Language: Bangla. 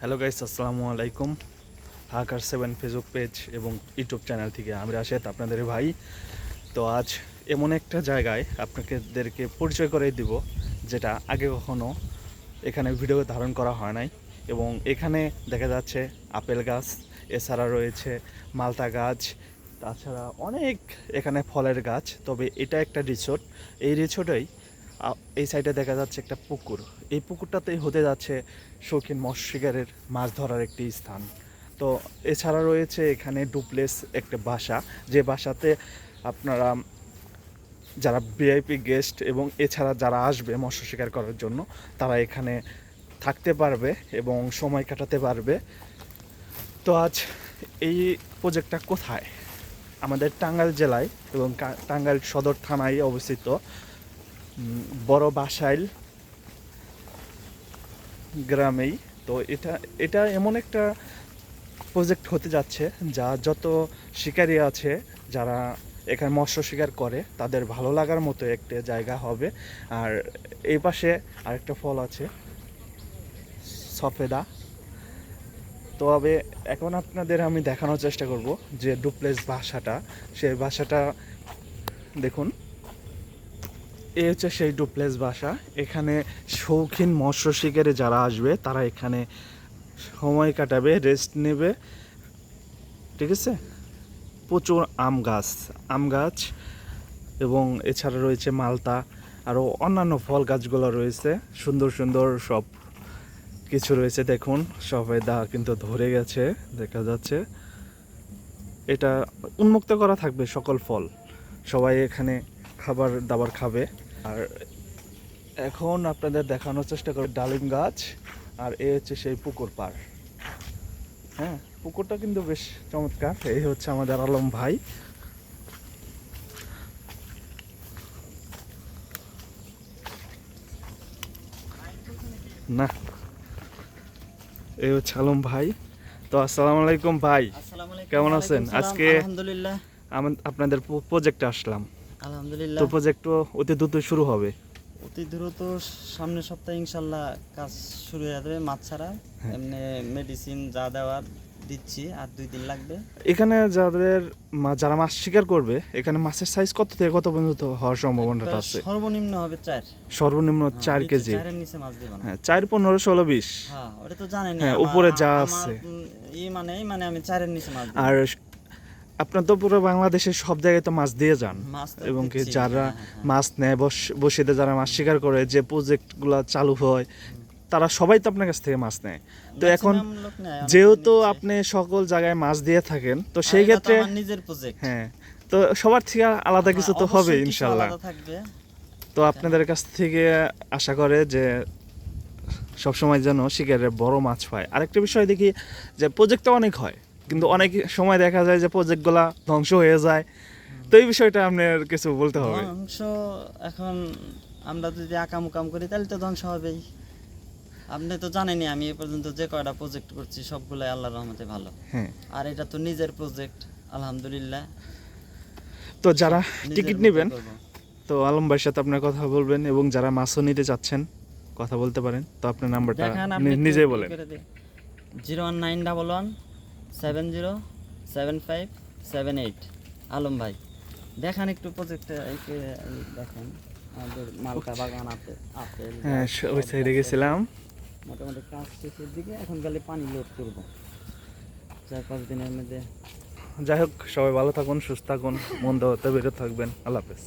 হ্যালো গাইস আসসালামু আলাইকুম। হাকার সেভেন ফেসবুক পেজ এবং ইউটিউব চ্যানেল থেকে আমি রাশেদ, আপনাদের ভাই। তো আজ এমন একটা জায়গায় আপনাদেরকে পরিচয় করে দিব, যেটা আগে কখনো এখানে ভিডিও ধারণ করা হয় নাই। এবং এখানে দেখা যাচ্ছে আপেল গাছ, এছাড়া রয়েছে মালতা গাছ, তাছাড়া অনেক এখানে ফলের গাছ। তবে এটা একটা রিসোর্ট এই রিসোর্টেই এই সাইডে দেখা যাচ্ছে একটা পুকুর। এই পুকুরটাতেই হতে যাচ্ছে শৌখিন মৎস্য শিকারের মাছ ধরার একটি স্থান। তো এছাড়া রয়েছে এখানে ডুপ্লেস একটা বাসা। যে বাসাতে আপনারা যারা ভিআইপি গেস্ট এবং এছাড়া যারা আসবে মৎস্য শিকার করার জন্য, তারা এখানে থাকতে পারবে এবং সময় কাটাতে পারবে। তো আজ এই প্রজেক্টটা কোথায়? আমাদের টাঙ্গাইল জেলায় এবং টাঙ্গাইল সদর থানায় অবস্থিত। বড় বাসাইল গ্রামেই। তো এটা এটা এমন একটা প্রজেক্ট হতে যাচ্ছে যা যত শিকারী আছে যারা এখানে মৎস্য শিকার করে, তাদের ভালো লাগার মতো একটা জায়গা হবে। আর এই পাশে আরেকটা ফল আছে, সফেদা। তবে এখন আপনাদের আমি দেখানোর চেষ্টা করব যে ডুপ্লেস ভাষাটা সেই ভাষাটা দেখুন। এই হচ্ছে সেই ডুপ্লেস বাসা। এখানে শৌখিন মৎস্য শিকারে যারা আসবে, তারা এখানে সময় কাটাবে রেস্ট নেবে। ঠিক আছে? প্রচুর আম গাছ আম গাছ এবং এছাড়া রয়েছে মালতা আরও অন্যান্য ফল গাছগুলো রয়েছে। সুন্দর সুন্দর সব কিছু রয়েছে, দেখুন। সবেদা কিন্তু ধরে গেছে, দেখা যাচ্ছে। এটা উন্মুক্ত করা থাকবে সকল ফল। সবাই এখানে খাবার দাবার খাবে। আর এখন আপনাদের দেখানোর চেষ্টা করি ডালিম গাছ আর এ হচ্ছে সেই পুকুর পার হ্যাঁ পুকুরটা কিন্তু বেশ চমৎকার। এই হচ্ছে আমাদের আলম ভাই। না এই হচ্ছে আলম ভাই। তো আসসালামু আলাইকুম ভাই। কেমন আছেন? আজকে- আলহামদুলিল্লাহ। আপনাদের প্রজেক্টে আসলাম। আলহামদুলিল্লাহ। তো প্রজেক্টও অতি দ্রুত শুরু হবে? অতি দ্রুত সামনের সপ্তাহে ইনশাল্লাহ কাজ শুরু হয়ে যাবে মাছ ছাড়া। হ্যাঁ। এমনি মেডিসিন যা দেওয়ার দিচ্ছি আর দুই দিন লাগবে। এখানে যাদের মা- যারা মাছ শিকার করবে এখানে মাছের সাইজ কত থেকে কত পর্যন্ত হওয়ার সম্ভাবনাটা আছে? সর্বনিম্ন হবে চার। সর্বনিম্ন চার কেজি। চারের নিচে মাছ দেবে না। হ্যাঁ চার পনেরো ষোলো বিশ। হ্যাঁ ওটা তো জানেন হ্যাঁ, উপরে যা আছে। ই মানে মানে আমি চারের নিচে মাছ। আর আপনার তো পুরো বাংলাদেশের সব জায়গায় তো মাছ দিয়ে যান। এবং কি যারা হ্যাঁ, হ্যাঁ। মাছ নেয় বস- বসিতে যারা মাছ শিকার করে যে প্রজেক্টগুলো চালু হয় তারা সবাই তো আপনার কাছ থেকে মাছ নেয়। তো এখন যেহেতু আপনি সকল জায়গায় মাছ দিয়ে থাকেন তো সেই ক্ষেত্রে নিজের প্রজেক্ট হ্যাঁ তো সবার থেকে আলাদা কিছু তো হবে ইনশাল্লাহ তো আপনাদের কাছ থেকে আশা করে যে সবসময় যেন শিকারের বড় মাছ পায় আরেকটা বিষয় দেখি যে প্রজেক্টটা অনেক হয়। কিন্তু অনেক সময় দেখা যায় যে প্রজেক্টগুলা ধ্বংস হয়ে যায়। তো এই বিষয়টা আপনার কিছু বলতে হবে। ধ্বংস এখন আমরা যদি আকাম উকাম করি তাহলে তো ধ্বংস হবেই। আপনি তো জানেনই আমি এ পর্যন্ত যে কয়টা প্রজেক্ট করছি সবগুলাই আল্লাহর রহমতে ভালো। হ্যাঁ। আর এটা তো নিজের প্রজেক্ট আলহামদুলিল্লাহ। তো যারা টিকিট নেবেন। তো আলম ভাইয়ের সাথে আপনার কথা বলবেন এবং যারা মাছও নিতে চাচ্ছেন কথা বলতে পারেন। তো আপনার নাম্বারটা দেখান নি- নিজেই বলেন। Zero one nine double one seven zero seven five seven eight. Alam ভাই দেখান একটু প্রজেক্টে দেখেন আমাদের মালকা বাগান আপেল আপেল হ্যাঁ ওই সাইডে গেছিলাম। মোটামুটি কাজ শেষের দিকে এখন গেলে পানি লোড করব। চার পাঁচ দিনের মধ্যে। যাই হোক সবাই ভালো থাকুন সুস্থ থাকুন মন্দ হতে বেরো থাকবেন। আল্লাহ হাফেজ।